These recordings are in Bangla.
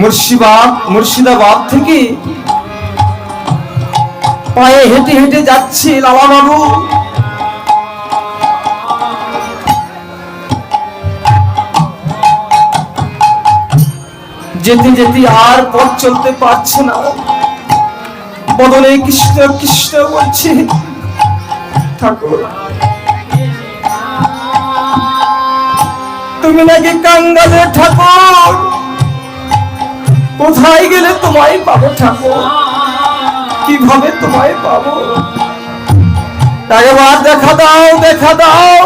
মুর্শিদাবাদ মুর্শিদাবাদ থেকে পায়ে হেঁটে হেঁটে যাচ্ছে লালা বাবু। যেতে যেতে আর পথ চলতে পারছে না। বদলে কৃষ্ণ কৃষ্ণ বলছে, ঠাকুর, তুমি নাকি কাঙ্গালে ঠাকুর? কোথায় গেলে তোমায় পাবো ঠাকুর? কীভাবে তোমায় পাবো? একবার দেখা দাও দেখা দাও।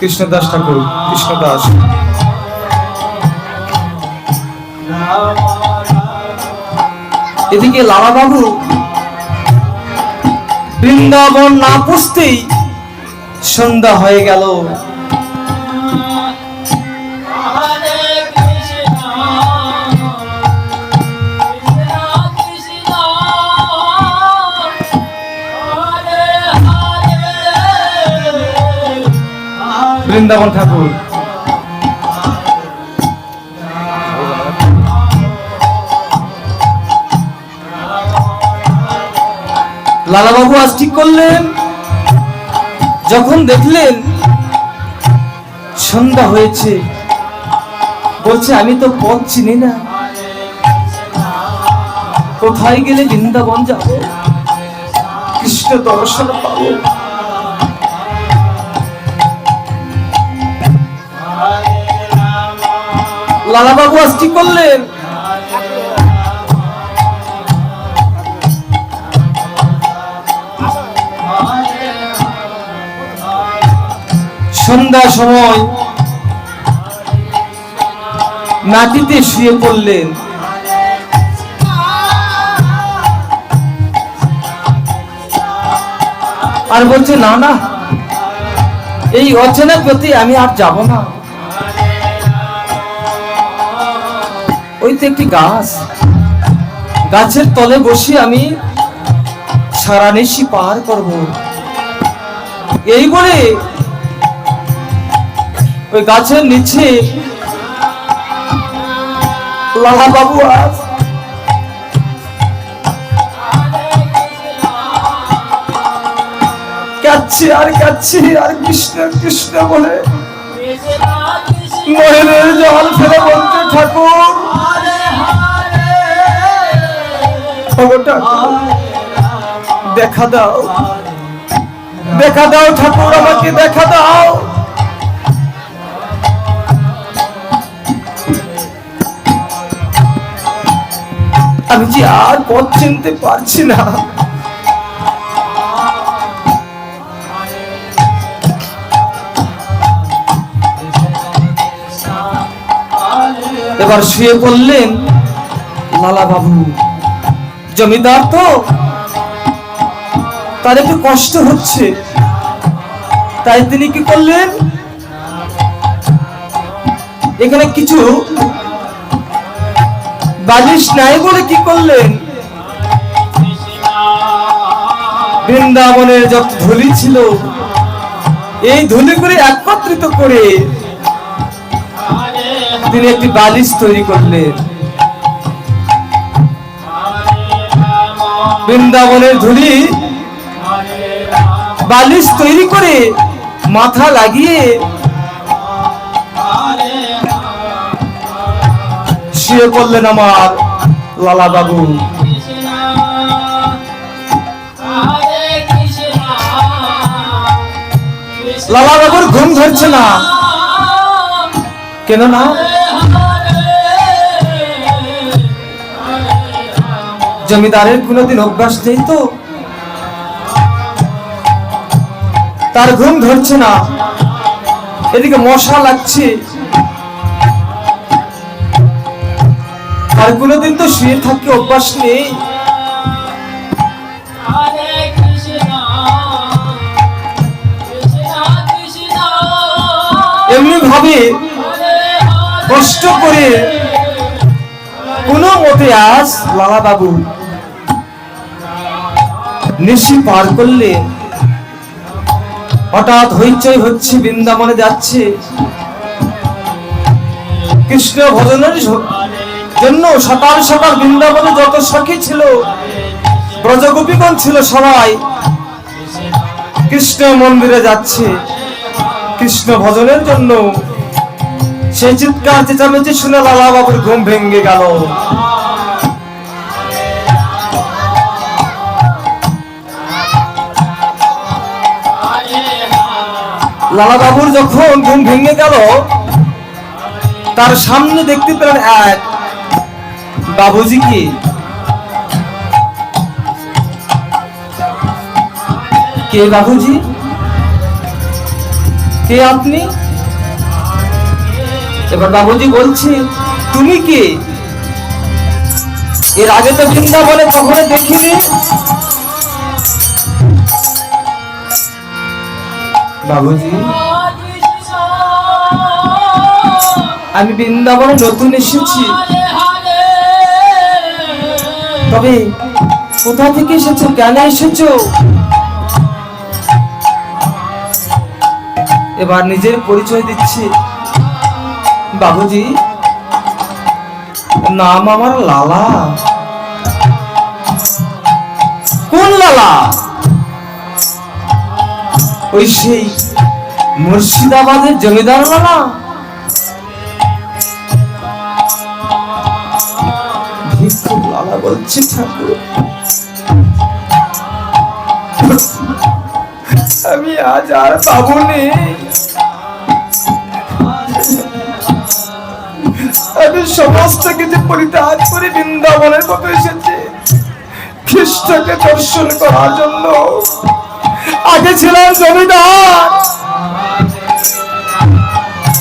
কৃষ্ণদাস ঠাকুর, কৃষ্ণদাস। এদিকে লালা বাবু বৃন্দাবন না পুষতেই সন্ধ্যা হয়ে গেল। বৃন্দাবন ঠাকুর। লালাবাবু আজ ঠিক করলেন? যখন দেখলেন সন্ধ্যা হয়েছে, বলছে, আমি তো পথ চিনি না। কোথায় গেলে বৃন্দাবন যাব? কৃষ্ণ দর্শন পাবো। লালাবাবু আজ ঠিক করলেন? সন্ধ্যা সময় মাটিতে শুয়ে পড়লেন। আর বলছে, না না, এই অচেনা প্রতি আমি আর যাব না। ওই তো একটি গাছ। গাছের তলে বসে আমি সারা নিশি পার করব। এই বলে ওই গাছের নিচে লালা বাবু আজ কাচ্ছি আর কাচ্ছি আর কৃষ্ণ কৃষ্ণ বলে মহিলের জল ফেলে বলতে ঠাকুর, দেখা দাও দেখা দাও ঠাকুর, আমাকে দেখা দাও। আমি যে আর পথ চিনতে পারছি না। এবার শুয়ে পড়লেন লালা বাবু জমিদার তো, তার একটু কষ্ট হচ্ছে। তাই তিনি কি করলেন? এখানে কিছু বালিশ নাই বলে কি করলেন? বৃন্দাবনের যত ধুলি ছিল, এই ধুলি করে একত্রিত করে তিনি একটি বালিশ তৈরি করলেন। বৃন্দাবনের ধুলি বালিশ তৈরি করে মাথা লাগিয়ে শুয়ে পড়লেন আমার লালা বাবু। লালা বাবুর ঘুম ধরছে না। কেন না? জমিদারের কোনোদিন অভ্যাস নেই তো? তার ঘুম ধরছে না। এদিকে মশা লাগছে। আর কোনোদিন তো শুয়ে থাকতে অভ্যাস নেই। এমনি ভাবে কষ্ট করে কোনো মতে আজ লালা বাবু নিশি পার করলে হঠাৎ হইচই হচ্ছে বৃন্দাবনে যাচ্ছে। কৃষ্ণ ভজনের জন্য সকাল সকাল বৃন্দাবনে যত সখী ছিল, ব্রজগোপীগণ ছিল সবাই, কৃষ্ণ মন্দিরে যাচ্ছে। কৃষ্ণ ভজনের জন্য সেই চিৎকার চেঁচামেচি শুনে লালা বাবুর ঘুম ভেঙে গেল। লালা বাবুর যখন ঘুম ভেঙে গেল, তার সামনে দেখতে পেলেন এক বাবুজি কি? কে বাবুজি? কে আপনি? এবার বাবুজি বলছে, তুমি কে? এর আগে তো বৃন্দাবনে কখনো দেখিনি। বাবুজি? আমি বৃন্দাবনে নতুন এসেছি। তবে কোথা থেকে এসেছ? কেন এসেছ? এবার নিজের পরিচয় দিচ্ছি। বাবুজি নাম আমার লালা। কোন লালা? ওই সেই মুর্শিদাবাদের জমিদার লালা? লালা বলছি, ঠাকুর। আমি আজ আর পাবো নেই আমি সমস্ত কিছু পরিত্যাগ করে বৃন্দাবনের মতো এসেছি। খ্রিস্টকে দর্শন করার জন্য। আগে ছিলাম জমিদার।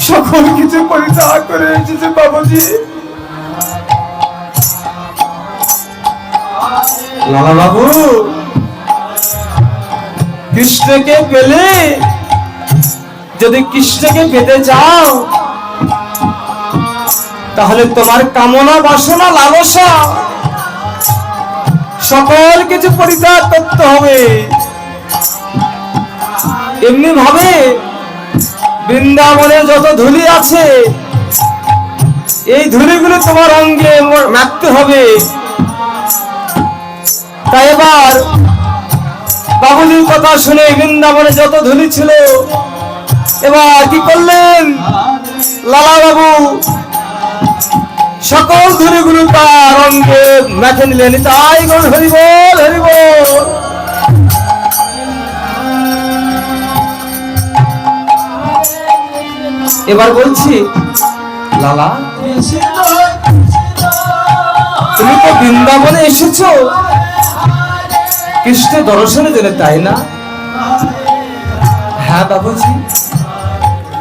সকল কিছু পরিত্যাগ করে এসেছে, বাবুজি। লালা বাবু। কৃষ্ণকে পেলে, যদি কৃষ্ণকে পেতে চাও, তাহলে তোমার কামনা বাসনা লালসা। সকল কিছু পরিত্যাগ করতে হবে। এমনি ভাবে বৃন্দাবনে যত ধুলি আছে, এই ধুলিগুলো তোমার অঙ্গে ম- মাখতে হবে। তাই এবার বাবুজির কথা শুনে বৃন্দাবনে যত ধুলি ছিল, এবার কি করলেন? লালা বাবু সকল ধুলিগুলো তার অঙ্গে মেখে নিলেন। তাই গণ হরি বল। এবার বলছি, লালা, তুমি তো বৃন্দাবনে এসেছ? কৃষ্ণ দর্শনে জন্য তাই না? হ্যাঁ বাবুজি।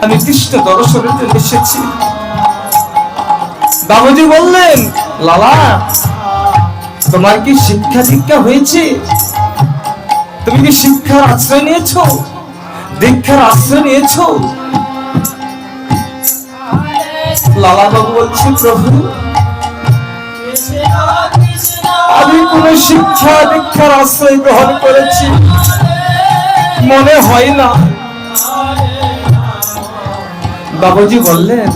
আমি কৃষ্ণ দর্শনের জন্য এসেছি। বাবুজি বললেন, লালা, তোমার কি শিক্ষা দীক্ষা হয়েছে? তুমি কি শিক্ষার আশ্রয় নিয়েছো? দীক্ষার আশ্রয় নিয়েছো? লালা বাবু বলছে, প্রভু কোন শিক্ষা দীক্ষার আশ্রয় গ্রহণ করেছি। মনে হয় না। বাবুজি বললেন,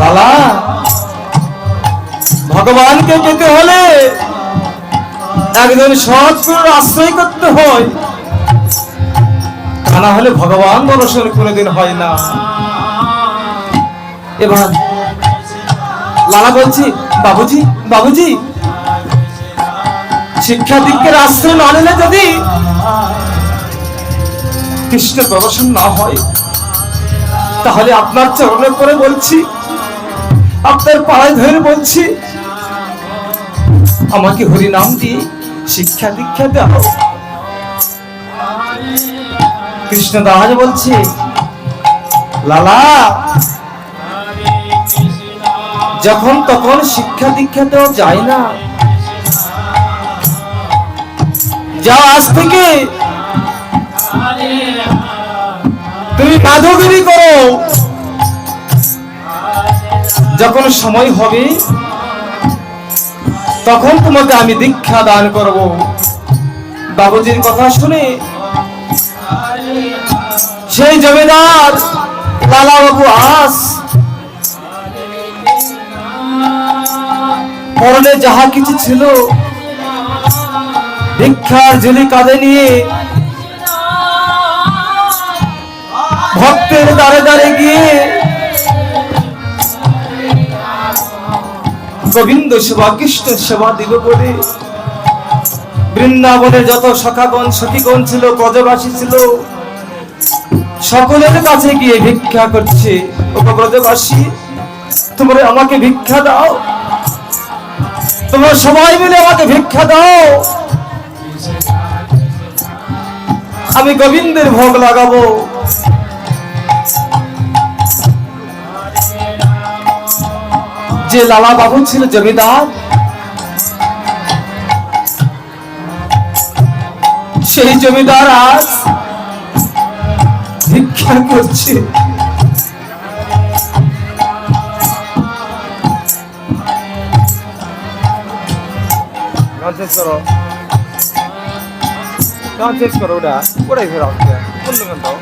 লালা, ভগবানকে পেতে হলে একজন সৎগুরুর আশ্রয় করতে হয়। না হলে ভগবান দর্শন কোনোদিন হয় না। এবার লালা বলছি, বাবুজি বাবুজি শিক্ষা দীক্ষার আশ্রয় না নিলে যদি কৃষ্ণ দর্শন না হয়, তাহলে আপনার চরণে করে বলছি, আপনার পাড়ায় ধরে বলছি, আমাকে হরি নাম দিয়ে শিক্ষা দীক্ষা দাও। কৃষ্ণ দাস বলছে, লালা, যখন তখন শিক্ষা দীক্ষা দেওয়া যায় না যাও আজ থেকে। তুমি মাধবগিরি করো। যখন সময় হবে, তখন তোমাকে আমি দীক্ষা দান করব। বাবুজির কথা শুনে সেই জমিদার লালা বাবু আস পরনে যাহা কিছু ছিল ভিক্ষার ঝুলি কাঁধে নিয়ে ভক্তের দ্বারে দ্বারে গিয়ে গোবিন্দ সেবা, কৃষ্ণ সেবা দিব বলে। বৃন্দাবনে যত সখাগণ সখীগণ ছিল, ব্রজবাসী ছিল, সকলের কাছে গিয়ে ভিক্ষা করছে। ও ব্রজবাসী, তোমরা আমাকে ভিক্ষা দাও। তোমরা সবাই মিলে আমাকে ভিক্ষা দাও। আমি গোবিন্দের ভোগ লাগাবো। যে লালা বাবু ছিল জমিদার, সেই জমিদার আজ ভিক্ষা করছে। করো। গান শেষ করো ওটা। ওটাই ফেরা হচ্ছে কোন গান দাও।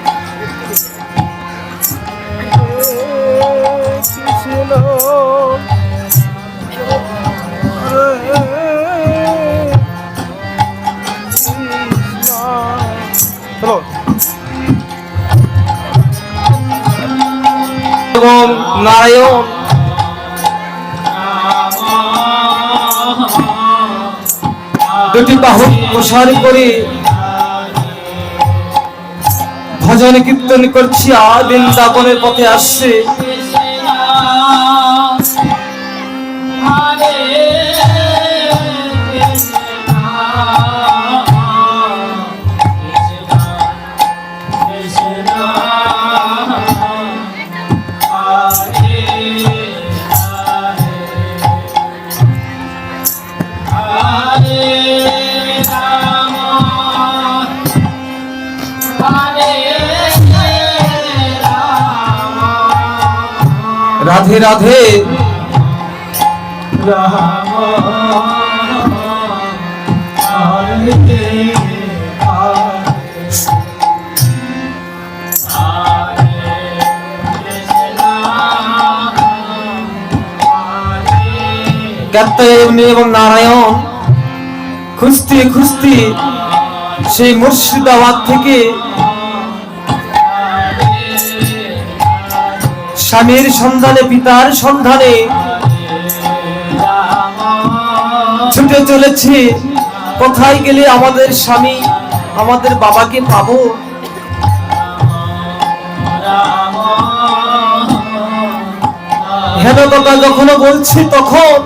চলো। নারায়ণ। দুটি বাহু প্রসার করে ভজন কীর্তন করছি আদিন বৃন্দাবনের পথে আসছে রাধে রাধে। এবং নারায়ণ খুঁজতে খুঁজতে সেই মুর্শিদাবাদ থেকে স্বামীর সন্ধানে, পিতার সন্ধানে। ছুটে চলেছে। কোথায় গেলে আমাদের স্বামী? আমাদের বাবাকে পাবো? হেন কথা যখন বলছি তখন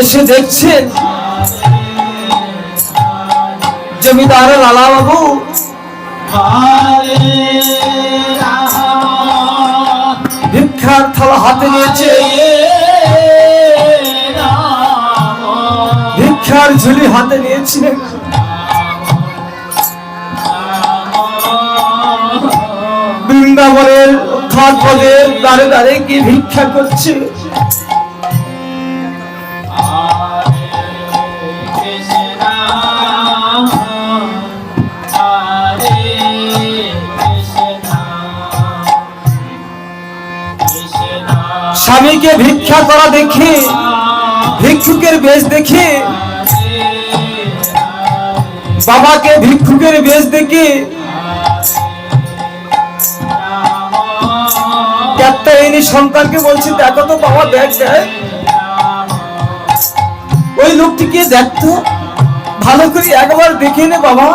এসে দেখছেন জমিদার লালা বাবু ভিক্ষার থালা হাতে নিয়েছে। ভিক্ষার ঝুলি হাতে নিয়েছে বৃন্দাবনের খাট পদের দাঁড়ে দাঁড়ে কি ভিক্ষা করছে। স্বামীকে ভিক্ষা করা দেখে, ভিক্ষুকের বেশ দেখে, বাবাকে ভিক্ষুকের বেশ দেখে। এনে সন্তানকে বলছি, দেখো তো বাবা, দেখ দেখ। ওই লোকটিকে দেখতো ভালো করে একবার দেখে নে বাবা।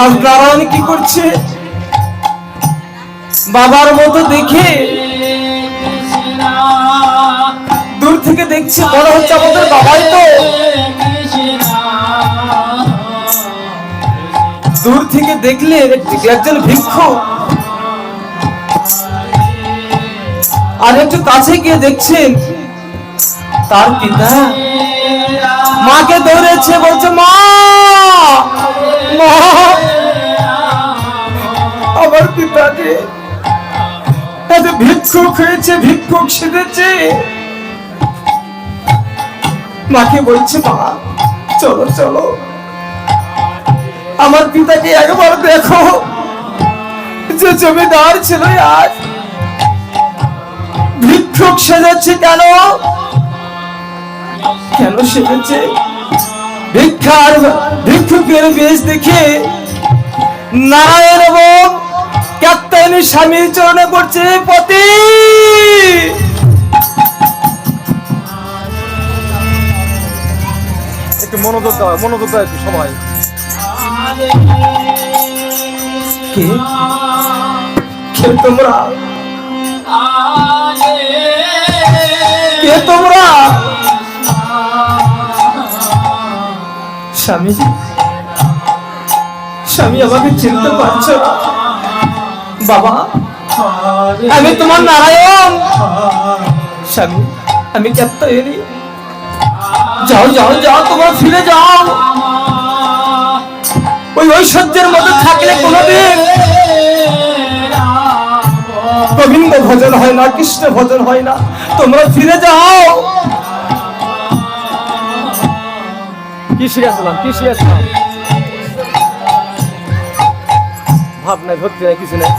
আর নারায়ণ কি করছে? বাবার মতো দেখে দূর থেকে দেখছে, মনে হচ্ছে আমাদের বাবাই তো। দূর থেকে দেখলে একজন ভিক্ষু। আর একটু কাছে গিয়ে দেখছেন তার পিতা। মাকে ধরেছে, বলছে মা! আমার পিতাকে এত ভিক্ষুক হয়েছে, ভিক্ষুক সেজেছে। মাকে বলছে, মা, চলো চলো। আমার পিতাকে একবার দেখো। যে জমিদার ছিল আজ ভিক্ষুক সেজেছে কেন? কেন সেজেছে? ভিক্ষার, ভিক্ষুকের বেশ দেখে নারায়ণ এবং কাত্তায়নী স্বামীর চরণে করছে পতি। একটু মনোযোগ দাও মনোযোগ দাও একটু সবাই। কে? কে তোমরা? কে তোমরা? স্বামী স্বামী আমাকে চিনতে পারছ না। বাবা। আমি তোমার নারায়ণ। স্বামী, আমি কাত্তায়নী যাও যাও যাও, তোমরা ফিরে যাও। ওই ঐশ্বর্যের মধ্যে থাকলে কোনোদিন। গোবিন্দ ভজন হয় না, কৃষ্ণ ভজন হয় না। তোমরা ফিরে যাও। কি শিখেছিলাম কি শিখেছিলাম ভাব নাই ভক্তি নাই, কিছু নাই।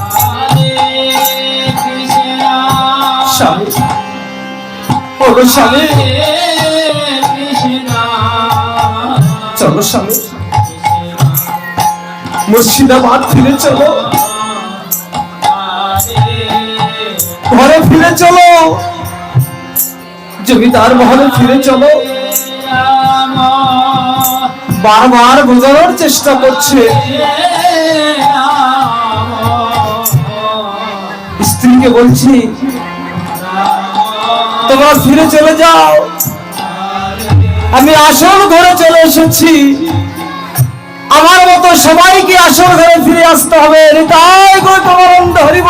স্বামী স্বামী চলো স্বামী। মুর্শিদাবাদ ফিরে চলো। ঘরে ফিরে চলো। জমিদার মহলে ফিরে চলো। বারবার বোঝানোর চেষ্টা করছে। স্ত্রীকে বলছি তোমরা ফিরে চলে যাও? আমি আসল ঘরে চলে এসেছি। আমার মতো সবাইকে আসল ঘরে ফিরে আসতে হবে। তাই গো তোমার ধরিব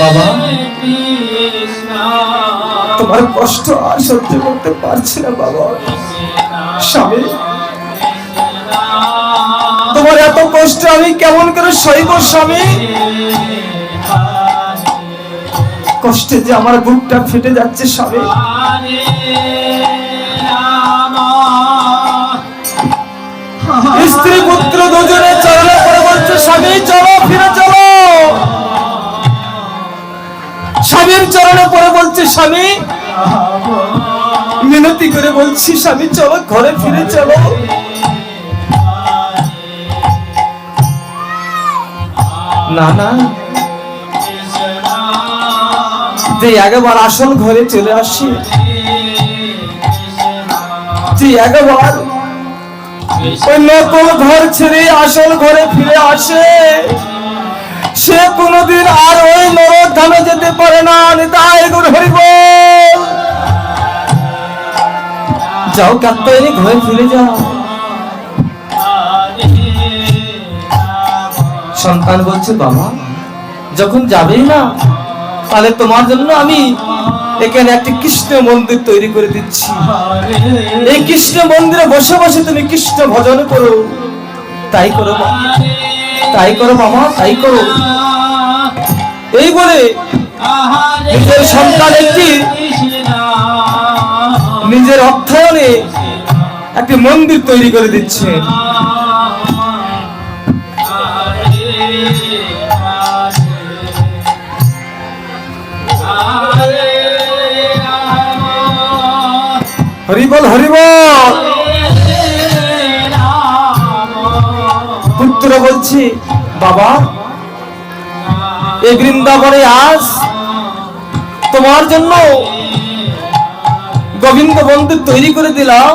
বাবা। তোমার কষ্ট আর সহ্য করতে পারছি না, বাবা। স্বামী কষ্ট আমি কেমন করে সইব, স্বামী? কষ্টে যে আমার বুকটা ফেটে যাচ্ছে, স্বামী। স্ত্রী পুত্র দুজনে চরণে পড়ে বলছে, স্বামী, চলো, ফিরে চলো। স্বামীর চরণে পরে বলছে, স্বামী, মিনতি করে বলছি, স্বামী, চলো, ঘরে ফিরে চলো। না না। যে একবার আসল ঘরে চলে আসি একবার ওই ঘর ছেড়ে আসল ঘরে ফিরে আসে, সে কোনোদিন আর ওই নরক ধামে যেতে পারে না নিতাই গুণ হরিব। যাও, কাত্তায়নি ঘরে ফিরে যাও। সন্তান বলছে, বাবা, যখন যাবেই না, তাহলে তোমার জন্য আমি এখানে একটি কৃষ্ণ মন্দির তৈরি করে দিচ্ছি। এই কৃষ্ণ মন্দিরে বসে বসে তুমি কৃষ্ণ ভজন করো। তাই করো। তাই করো, মামা, তাই করো। এই বলে নিজের সন্তান একটি নিজের অর্থায়নে একটি মন্দির তৈরি করে দিচ্ছে। হরিবল পুত্র বলছি, বাবা, এই বৃন্দাবনে আজ তোমার জন্য গোবিন্দ মন্দির তৈরি করে দিলাম।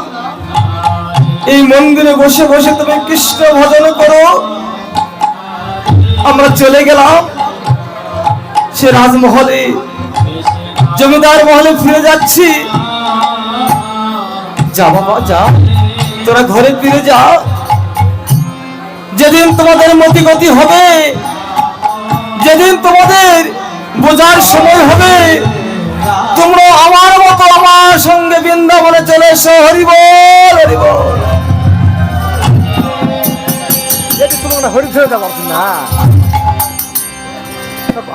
এই মন্দিরে বসে বসে তুমি কৃষ্ণ ভজন করো। আমরা চলে গেলাম। সে রাজমহলে, জমিদার মহলে ফিরে যাচ্ছি। যা বাবা, যা। তোরা ঘরে ফিরে যা। যেদিন তোমাদের মতি গতি হবে, যেদিন তোমাদের বোঝার সময় হবে, তোমরা আমার মতো আমার সঙ্গে বৃন্দাবনে চলে এসো হরিবল হরিবল এটা তো মানে হরি ধরে দেওয়া না।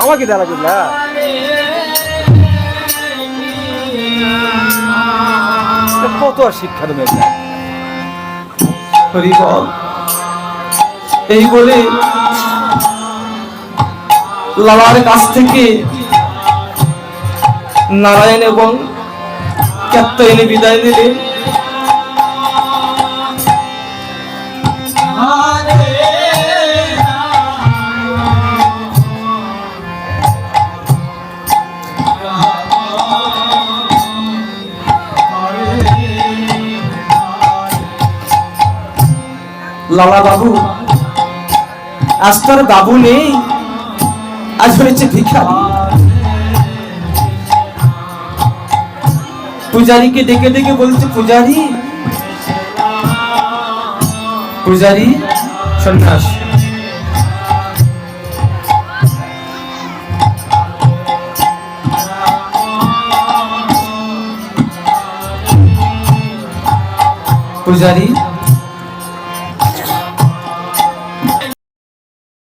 আমাকে দেওয়া না। কত আর শিক্ষা দেবে না। হরিবল, এই বলে লালার কাছ থেকে নারায়ণ এবং কাত্তায়নী বিদায় দিলে লালা বাবু। আজ তার বাবু নেই, আজ হয়েছে ভিখারি পূজারীকে ডেকে ডেকে বলছে, পূজারী, পূজারি, সন্ন্যাস। পূজারি